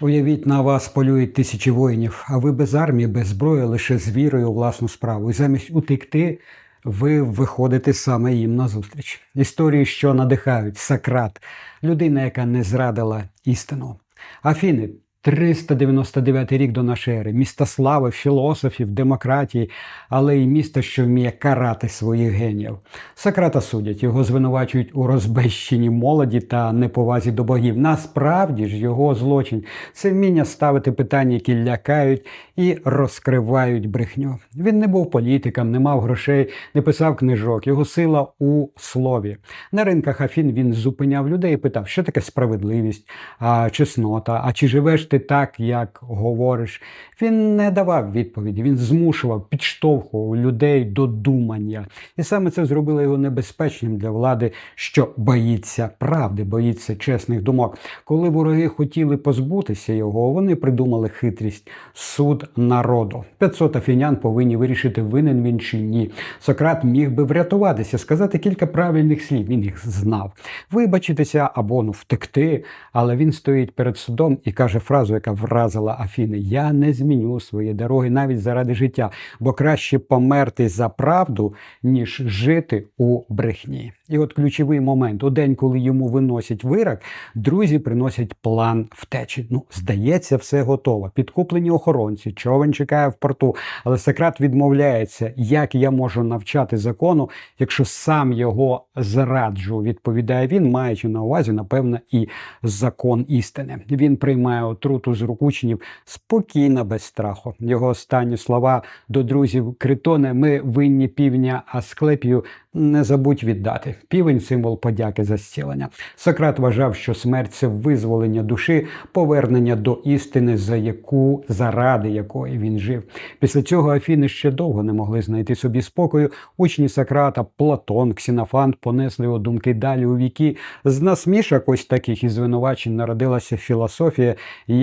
Уявіть, на вас полюють тисячі воїнів, а ви без армії, без зброї, лише з вірою у власну справу. І замість утекти, ви виходите саме їм назустріч. Історії, що надихають, Сократ, людина, яка не зрадила істину. Афіни. 399 рік до нашої ери, місто слави, філософів, демократії, але й місто, що вміє карати своїх геніїв. Сократа судять, його звинувачують у розбещенні молоді та неповазі до богів. Насправді ж його злочин це вміння ставити питання, які лякають і розкривають брехню. Він не був політиком, не мав грошей, не писав книжок. Його сила у слові. На ринках Афін він зупиняв людей і питав, що таке справедливість, а чеснота, а чи живеш ти так, як говориш. Він не давав відповіді, він змушував, підштовхував людей до думання. І саме це зробило його небезпечним для влади, що боїться правди, боїться чесних думок. Коли вороги хотіли позбутися його, вони придумали хитрість суд народу. 500 афінян повинні вирішити, винен він чи ні. Сократ міг би врятуватися, сказати кілька правильних слів. Він їх знав. Вибачитися або ну втекти, але він стоїть перед судом і каже фразу, яка вразила Афіни: Я не зміню свої дороги навіть заради життя, бо краще померти за правду, ніж жити у брехні. І от ключовий момент: у день, коли йому виносять вирок, друзі приносять план втечі. Ну, здається, все готово. Підкуплені охоронці, човен чекає в порту. Але Сократ відмовляється, як я можу навчати закону, якщо сам його зраджу, відповідає він, маючи на увазі, напевно, і закон істини. Він приймає отруту з рук учнів спокійно, без страху. Його останні слова до друзів Критоне: ми винні півня Асклепію. Не забудь віддати півень символ подяки за зцілення. Сократ вважав, що смерть це визволення душі, повернення до істини, за яку заради якої він жив. Після цього Афіни ще довго не могли знайти собі спокою. Учні Сократа, Платон, Ксінофант понесли його думки далі у віки. З насмішок ось таких і звинувачень народилася філософія,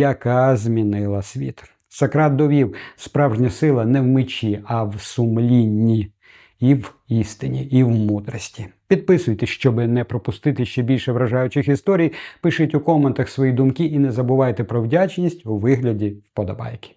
яка змінила світ. Сократ довів, справжня сила не в мечі, а в сумлінні. І в істині, і в мудрості. Підписуйтесь, щоб не пропустити ще більше вражаючих історій. Пишіть у коментах свої думки і не забувайте про вдячність у вигляді вподобайки.